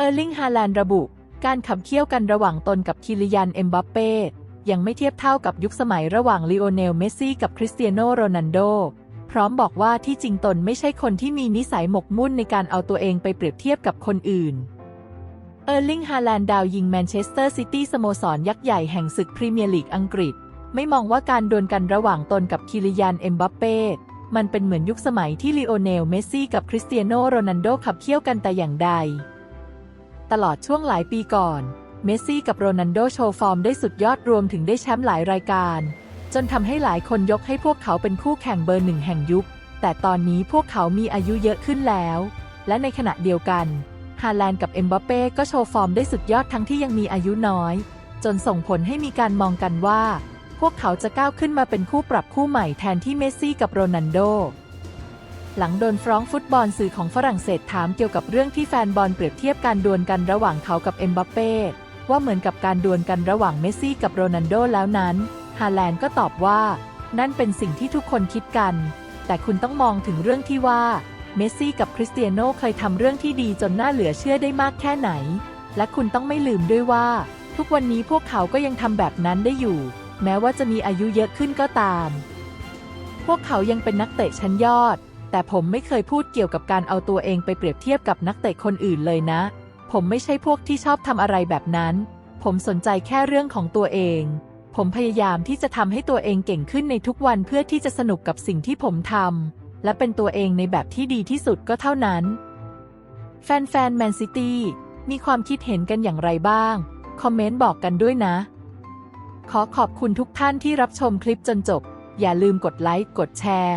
เออร์ลิง ฮาแลนด์ระบุ การขับเคี่ยวกันระหว่างตนกับคิลิยัน เอ็มบัปเป้ยังไม่เทียบเท่ากับยุคสมัยระหว่างลีโอเนล เมสซี่กับคริสเตียโนโรนัลโด พร้อมบอกว่าที่จริงตนไม่ใช่คนที่มีนิสัยหมกมุ่นในการเอาตัวเองไปเปรียบเทียบกับคนอื่น เออร์ลิง ฮาแลนด์ดาวยิงแมนเชสเตอร์ซิตี้สโมสรยักษ์ใหญ่แห่งศึกพรีเมียร์ลีกอังกฤษ ไม่มองว่าการดวลกันระหว่างตนกับคิลิยัน เอ็มบัปเป้มันเป็นเหมือนยุคสมัยที่ลีโอเนล เมสซี่กับคริสเตียโนโรนัลโดขับเคี่ยวกันแต่อย่างใด ตลอดช่วงหลายปีก่อน เมสซี่กับโรนัลโดโชว์ฟอร์มได้สุดยอดรวมถึงได้แชมป์หลายรายการ จนทำให้หลายคนยกให้พวกเขาเป็นคู่แข่งเบอร์หนึ่งแห่งยุค แต่ตอนนี้พวกเขามีอายุเยอะขึ้นแล้ว และในขณะเดียวกัน ฮาแลนด์กับเอ็มบัปเป้ก็โชว์ฟอร์มได้สุดยอดทั้งที่ยังมีอายุน้อย จนส่งผลให้มีการมองกันว่า พวกเขาจะก้าวขึ้นมาเป็นคู่ปรับคู่ใหม่แทนที่เมสซี่กับโรนัลโด หลังโดนฟรองฟุตบอลสื่อของฝรั่งเศสถามเกี่ยวกับเรื่องที่แฟนบอลเปรียบเทียบการดวลกันระหว่างเขากับเอ็มบัปเป้ว่าเหมือนกับการดวลกันระหว่างเมสซี่กับโรนัลโดแล้วนั้น ฮาแลนด์ก็ตอบว่า นั่นเป็นสิ่งที่ทุกคนคิดกัน แต่คุณต้องมองถึงเรื่องที่ว่า เมสซี่กับคริสเตียโน่เคยทำเรื่องที่ดีจนน่าเหลือเชื่อได้มากแค่ไหน และคุณต้องไม่ลืมด้วยว่า ทุกวันนี้พวกเขาก็ยังทำแบบนั้นได้อยู่ แม้ว่าจะมีอายุเยอะขึ้นก็ตาม พวกเขายังเป็นนักเตะชั้นยอด แต่ผมไม่เคยพูดเกี่ยวกับการเอาตัวเองไปเปรียบเทียบกับนักเตะคนอื่นเลยนะ ผมไม่ใช่พวกที่ชอบทำอะไรแบบนั้น ผมสนใจแค่เรื่องของตัวเอง ผมพยายามที่จะทำให้ตัวเองเก่งขึ้นในทุกวันเพื่อที่จะสนุกกับสิ่งที่ผมทำและเป็นตัวเองในแบบที่ดีที่สุดก็เท่านั้น แฟนๆแมนซิตี้มีความคิดเห็นกันอย่างไรบ้าง คอมเมนต์บอกกันด้วยนะ ขอขอบคุณทุกท่านที่รับชมคลิปจนจบ อย่าลืมกดไลค์ กดแชร์